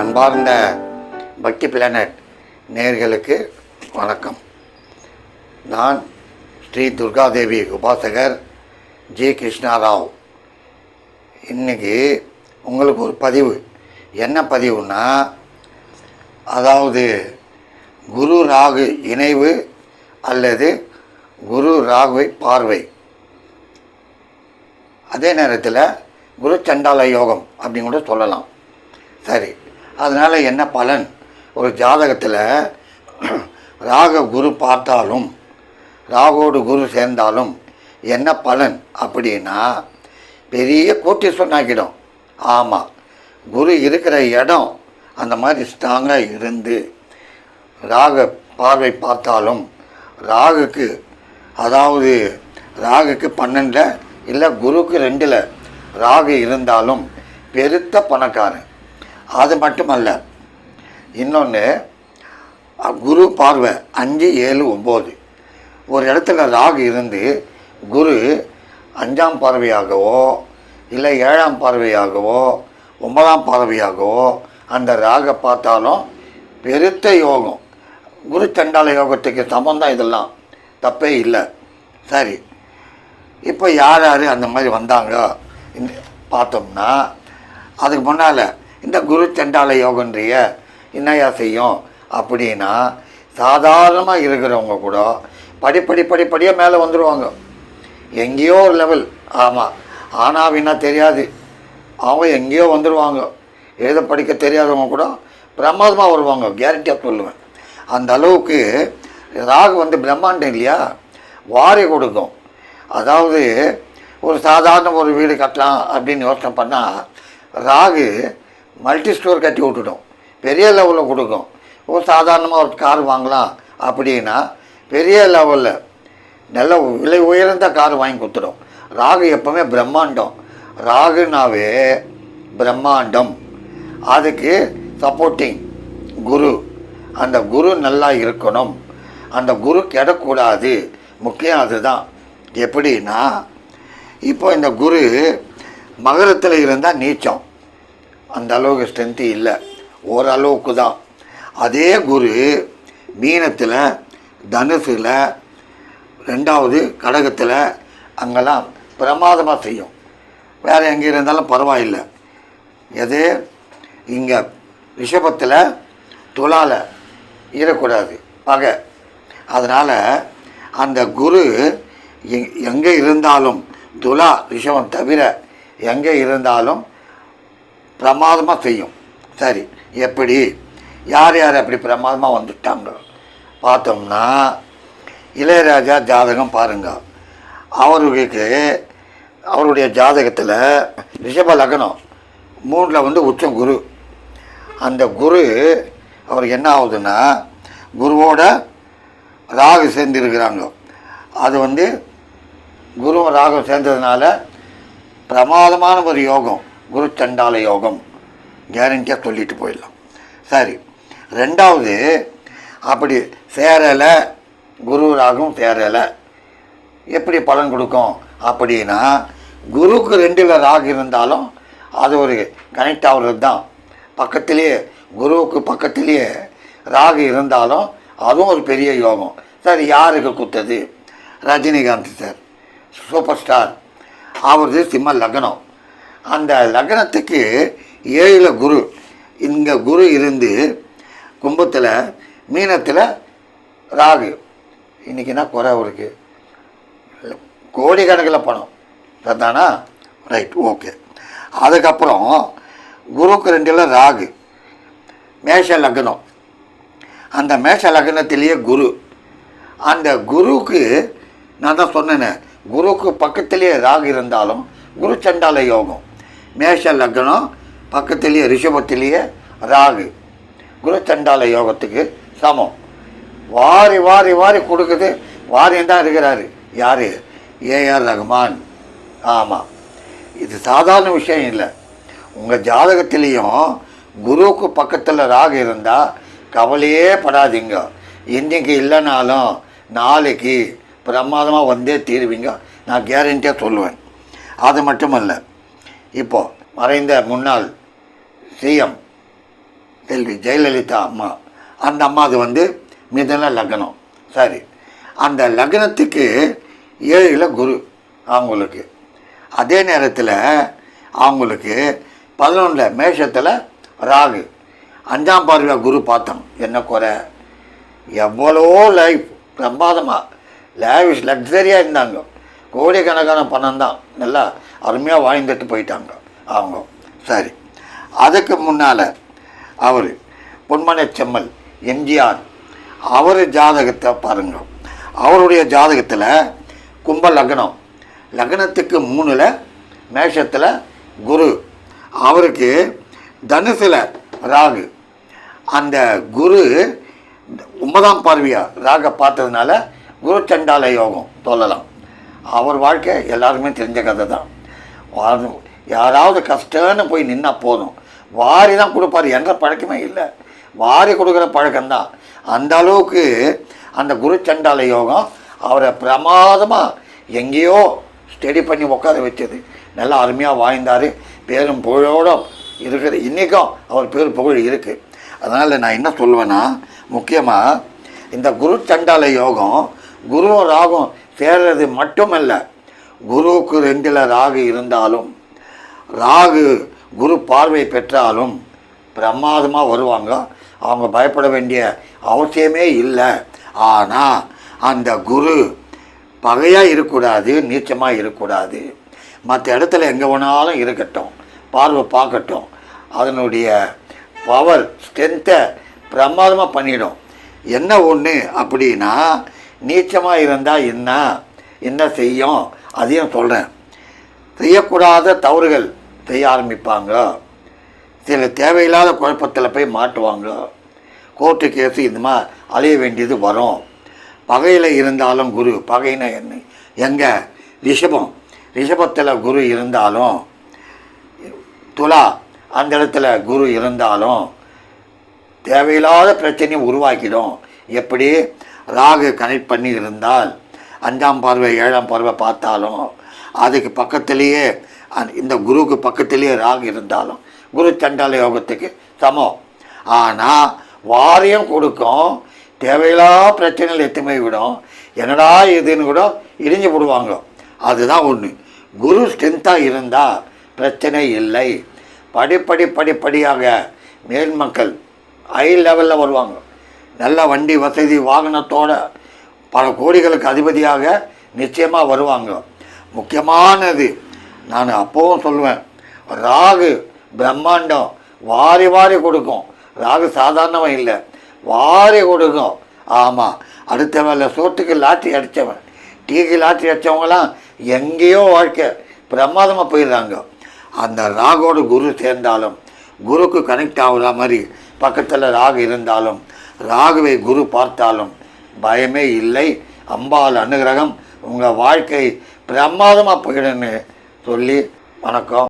அன்பார்ந்த பக்தி பிளானட் நேர்களுக்கு வணக்கம். நான் ஸ்ரீ துர்காதேவி உபாசகர் ஜி கிருஷ்ணாராவ். இன்னைக்கு உங்களுக்கு ஒரு பதிவு. என்ன பதிவுனா அதாவது குரு ராகு இணைவு அல்லது குரு ராகுவை பார்வை. அதே நேரத்தில் குரு சண்டால யோகம் அப்படின்னு கூட சொல்லலாம். சரி அதனால் என்ன பலன்? ஒரு ஜாதகத்தில் ராக குரு பார்த்தாலும் ராகோடு குரு சேர்ந்தாலும் என்ன பலன் அப்படின்னா பெரிய கோட்டீஸ்வரன் ஆக்கிடும் ஆமாம் குரு இருக்கிற இடம் அந்த மாதிரி ஸ்ட்ராங்காக இருந்து ராக பார்வை பார்த்தாலும் ராகுக்கு அதாவது ராகுக்கு பன்னெண்டில் இல்லை குருக்கு ரெண்டில் ராகு இருந்தாலும் பெருத்த பணக்காரன். அது மட்டுமல்ல இன்னொன்று குரு பார்வை அஞ்சு ஏழு ஒம்பது. ஒரு இடத்துல ராகு இருந்து குரு அஞ்சாம் பார்வையாகவோ இல்லை ஏழாம் பார்வையாகவோ ஒன்பதாம் பார்வையாகவோ அந்த ராகை பார்த்தாலும் பெருத்த யோகம். குரு சண்டால யோகத்துக்கு சமந்தான் இதெல்லாம். தப்பே இல்லை. சரி. இப்போ யார் யார் அந்த மாதிரி வந்தாங்க? பார்த்தோம்னா அதுக்கு முன்னால் இந்த குரு சண்டால யோகன்றிய என்னையா செய்யும்? அப்படின்னா சாதாரணமாக இருக்கிறவங்க கூட படிப்படி படிப்படியாக மேலே வந்துடுவாங்க எங்கேயோ ஒரு லெவல் ஆமாம் ஆனால் அப்படின்னா தெரியாது. அவங்க எங்கேயோ வந்துடுவாங்க எழுத படிக்க தெரியாதவங்க கூட பிரமாதமாக வருவாங்க. கேரண்டியாக சொல்லுவேன். அந்த அளவுக்கு ராகு வந்து பிரம்மாண்டம் இல்லையா? வாரி கொடுக்கும். அதாவது ஒரு சாதாரண ஒரு வீடு கட்டலாம் அப்படின்னு யோசனை பண்ணால் ராகு மல்டி ஸ்டோர் கட்டி விட்டுடும் பெரிய லெவலில் கொடுக்கும். ஒரு சாதாரணமாக ஒரு கார் வாங்கலாம் அப்படின்னா பெரிய லெவலில் நல்ல விலை உயர்ந்த கார் வாங்கி கொடுத்துடும் ராகு எப்போவுமே பிரம்மாண்டம். ராகுனாவே பிரம்மாண்டம். அதுக்கு சப்போர்ட்டிங் குரு. அந்த குரு நல்லா இருக்கணும். அந்த குரு கெடக்கூடாது. முக்கியம் அதுதான். எப்படின்னா இப்போ இந்த குரு மகரத்தில் இருந்தால் நீச்சம். அந்த அளவுக்கு ஸ்ட்ரென்த்து இல்லை. ஓரளவுக்கு தான் அதே குரு மீனத்தில் தனுசில் ரெண்டாவது கடகத்தில் அங்கெல்லாம் பிரமாதமாக செய்யும். வேறு எங்கே இருந்தாலும் பரவாயில்லை. எது? இங்கே ரிஷபத்தில் துலால ஈரக்கூடாது பகை. அதனால் அந்த குரு எங்கே இருந்தாலும் துலா ரிஷபம் தவிர எங்கே இருந்தாலும் பிரமாதமாக செய்யும். சரி எப்படி? யார் யார் அப்படி பிரமாதமாக வந்துட்டாங்க? பார்த்தோம்னா இளையராஜா ஜாதகம் பாருங்க. அவருக்கு அவருடைய ஜாதகத்தில் ரிஷப லக்னம் மூணில் வந்து உச்சம் குரு. அந்த குரு அவருக்கு என்ன ஆகுதுன்னா குருவோட ராகு சேர்ந்துருக்கிறாங்க. அது வந்து குருவும் ராகம் சேர்ந்ததுனால பிரமாதமான ஒரு யோகம். குரு சண்டால யோகம் கேரண்டியாக சொல்லிட்டு போயிடலாம். சரி ரெண்டாவது அப்படி சேரலை குரு ராகும் சேரலை. எப்படி பலன் கொடுக்கும்? அப்படின்னா குருக்கு ரெண்டில் ராகு இருந்தாலும் அது ஒரு கனெக்ட் ஆகுறது தான். பக்கத்திலேயே குருவுக்கு பக்கத்திலேயே ராகு இருந்தாலும் அதுவும் ஒரு பெரிய யோகம். சார் யாருக்கு குத்தது ரஜினிகாந்த் சார். சூப்பர் ஸ்டார் அவரது சிம்ம லக்னம். அந்த லக்னத்துக்கு ஏழில் குரு. இங்கே குரு இருந்து கும்பத்தில் மீனத்தில் ராகு. இன்றைக்கி என்ன குறை அவருக்கு? கோடிக்கணக்கில் பணம். அதுதானா ரைட் ஓகே அதுக்கப்புறம் குருக்கு ரெண்டில் ராகு. மேஷ லக்னம். அந்த மேஷ லக்னத்திலேயே குரு. அந்த குருவுக்கு நான் தான் சொன்னேனே குருக்கு பக்கத்திலேயே ராகு இருந்தாலும் குரு சண்டால யோகம். மேஷ லக்னம் பக்கத்திலேயே ரிஷபத்திலேயே ராகு. குரு யோகத்துக்கு சமம். வாரி வாரி வாரி கொடுக்குது. வாரியம் தான் இருக்கிறாரு. யார்? A R Rahman. ஆமாம் இது சாதாரண விஷயம் இல்லை. உங்கள் ஜாதகத்திலையும் குருவுக்கு பக்கத்தில் ராகு இருந்தால் கவலையே படாதீங்க. இன்றைக்கி இல்லைனாலும் நாளைக்கு பிரமாதமாக வந்தே தீருவீங்க. நான் கேரண்டியாக சொல்லுவேன். அது மட்டும் இல்லை இப்போ மறைந்த முன்னாள் சிஎம் செல்வி ஜெயலலிதா அம்மா. அந்த அம்மா அது வந்து மிதன லக்னம். சரி. அந்த லக்னத்துக்கு ஏழில் குரு அவங்களுக்கு. அதே நேரத்தில் அவங்களுக்கு பதினொன்றில் மேஷத்தில் ராகு. அஞ்சாம் பார்வையாக குரு பார்த்தோம். என்ன குறை? எவ்வளோ லைஃப் பிரமாதமாக லேவிஷ் லக்ஸரியாக இருந்தாங்க. கோடிக்கணக்கான பணம் தான் நல்லா அருமையாக வாழ்ந்துட்டு போயிட்டாங்க. அவங்க. சரி. அதுக்கு முன்னால் அவர் பொன்மனை செம்மல் எம்ஜிஆர் அவர் ஜாதகத்தை பாருங்க. அவருடைய ஜாதகத்தில் கும்ப லக்னம். லக்னத்துக்கு மூணில் மேஷத்தில் குரு. அவருக்கு தனுசில் ராகு. அந்த குரு ஒன்பதாம் பார்வையாக ராக பார்த்ததுனால குரு சண்டால யோகம். சொல்லலாம். அவர் வாழ்க்கை எல்லாருக்குமே தெரிஞ்ச கதை தான் வா- யாராவது கஷ்டம்னு போய் நின்னா போதும். வாரி தான் கொடுப்பாரு. என்ற பழக்கமே இல்லை. வாரி கொடுக்குற பழக்கம்தான். அந்த அளவுக்கு அந்த குரு சண்டால யோகம் அவரை பிரமாதமாக எங்கேயோ ஸ்டடி பண்ணி உட்கார வச்சது. நல்லா அருமையாக வாய்ந்தார் பேரும் புகழோடும் இருக்கிற இன்றைக்கும் அவர் பேர் புகழ் இருக்குது அதனால் நான் என்ன சொல்லுவேன்னா முக்கியமாக இந்த குரு சண்டால யோகம் குருவும் ராகும் சேர்றது மட்டுமல்ல. குருவுக்கு ரெண்டில் ராகு இருந்தாலும் ராகு குரு பார்வை பெற்றாலும் பிரமாதமாக வருவாங்க. அவங்க பயப்பட வேண்டிய அவசியமே இல்லை. ஆனால் அந்த குரு பகையாக இருக்கக்கூடாது நீச்சமாக இருக்கக்கூடாது. மற்ற இடத்துல எங்கே வேணாலும் இருக்கட்டும் பார்வை பார்க்கட்டும். அதனுடைய பவர் ஸ்ட்ரென்த்தை பிரமாதமாக பண்ணிடும். என்ன ஒன்று அப்படின்னா நீச்சமாக இருந்தால் என்ன? என்ன செய்யும்? அதையும் சொல்கிறேன் செய்யக்கூடாத தவறுகள் செய்ய ஆரம்பிப்பாங்க. சில தேவையில்லாத குழப்பத்தில் போய் மாட்டுவாங்க. கோர்ட்டு கேஸு இந்த மாதிரி அலைய வேண்டியது வரும். பகையில் இருந்தாலும் குரு பகைனா என்ன? எங்கே? ரிஷபம். ரிஷபத்தில் குரு இருந்தாலும் துலா அந்த இடத்துல குரு இருந்தாலும் தேவையில்லாத பிரச்சனையும் உருவாக்கிடும். எப்படி? ராகு கனெக்ட் பண்ணி இருந்தால் அஞ்சாம் பார்வை ஏழாம் பார்வை பார்த்தாலும் அதுக்கு பக்கத்துலேயே இந்த குருவுக்கு பக்கத்துலேயே ராகு இருந்தாலும் குரு சண்டால யோகத்துக்கு சமம். ஆனால் வாரியம் கொடுக்கும் தேவையில்லா பிரச்சனைகள் எத்துமே விடும் என்னடா இதுன்னு கூட இடிஞ்சு போடுவாங்க. அதுதான் ஒன்று குரு ஸ்ட்ரென்த்தாக இருந்தால் பிரச்சனை இல்லை. படிப்படி படிப்படியாக மேல்மக்கள் ஹை லெவலில் வருவாங்க. நல்ல வண்டி வசதி வாகனத்தோடு பல கோடிகளுக்கு அதிபதியாக நிச்சயமாக வருவாங்க. முக்கியமானது நான் அப்போவும் சொல்லுவேன் ராகு பிரம்மாண்டம் வாரி வாரி கொடுக்கும். ராகு சாதாரணவன் இல்லை வாரி கொடுக்கும். ஆமாம் அடுத்த வேலை சோத்துக்கு லாட்டி அடித்தவன் டீக்கு லாட்டி அடித்தவங்களாம் எங்கேயோ வாழ்க்கை பிரமாதமாக போயிடுறாங்க. அந்த ராகோட குரு சேர்ந்தாலும் குருக்கு கனெக்ட் ஆகுற மாதிரி பக்கத்தில் ராகு இருந்தாலும் ராகுவை குரு பார்த்தாலும் பயமே இல்லை. அம்பாள் அனுகிரகம். உங்கள் வாழ்க்கை பிரமாதமாக போயிடுன்னு சொல்லி வணக்கம்.